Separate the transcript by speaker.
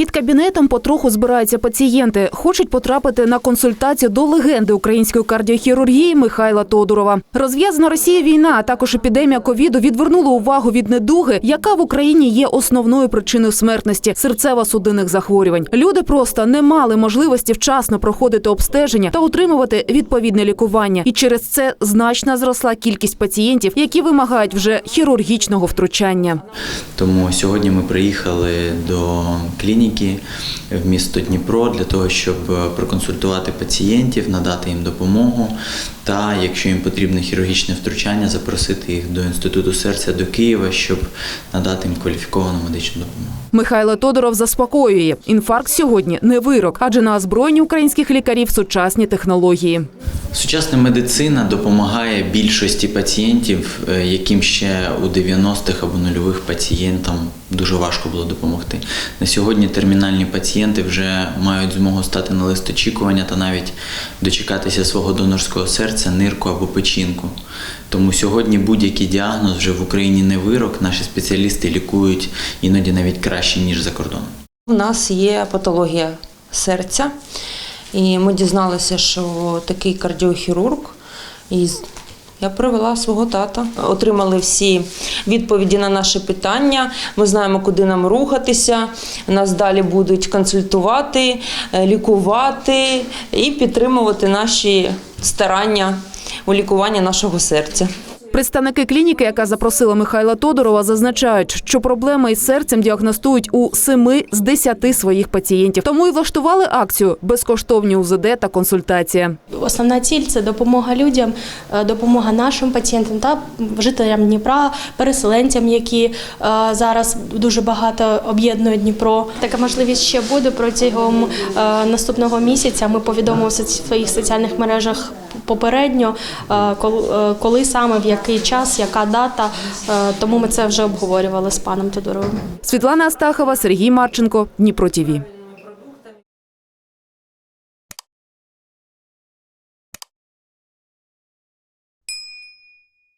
Speaker 1: Під кабінетом потроху збираються пацієнти. Хочуть потрапити на консультацію до легенди української кардіохірургії Михайла Тодурова. Розв'язана Росія війна, а також епідемія ковіду відвернули увагу від недуги, яка в Україні є основною причиною смертності серцево-судинних захворювань. Люди просто не мали можливості вчасно проходити обстеження та отримувати відповідне лікування. І через це значно зросла кількість пацієнтів, які вимагають вже хірургічного втручання.
Speaker 2: Тому сьогодні ми приїхали до клініки в місто Дніпро для того, щоб е, проконсультувати пацієнтів, надати їм допомогу та, якщо їм потрібне хірургічне втручання, запросити їх до інституту серця до Києва, щоб надати їм кваліфіковану медичну допомогу.
Speaker 1: Михайло Тодоров заспокоює. Інфаркт сьогодні не вирок, адже на озброєнні українських лікарів сучасні технології.
Speaker 2: Сучасна медицина допомагає більшості пацієнтів, е, яким ще у 90-х або нульових пацієнтам дуже важко було допомогти. На сьогодні термінальні пацієнти вже мають змогу стати на лист очікування та навіть дочекатися свого донорського серця, нирку або печінку. Тому сьогодні будь-який діагноз вже в Україні не вирок. Наші спеціалісти лікують іноді навіть краще ніж за кордоном.
Speaker 3: У нас є патологія серця, і ми дізналися, що такий кардіохірург. І я привела свого тата. Отримали всі відповіді на наші питання. Ми знаємо, куди нам рухатися. Нас далі будуть консультувати, е, лікувати і підтримувати наші старання у лікуванні нашого серця.
Speaker 1: Представники клініки, яка запросила Михайла Тодорова, зазначають, що проблеми із серцем діагностують у семи з десяти своїх пацієнтів. Тому і влаштували акцію безкоштовні УЗД та консультація.
Speaker 4: Основна ціль це допомога людям, е, допомога нашим пацієнтам та жителям Дніпра, переселенцям, які е, зараз дуже багато об'єднує Дніпро. Така можливість ще буде протягом е, наступного місяця. Ми повідомимо в своїх соціальних мережах попередньо, коли саме, в який час, яка дата. Е, Тому ми це вже обговорювали з паном Тодоровим.
Speaker 1: Світлана Астахова, Сергій Марченко, Дніпро ТІВІ.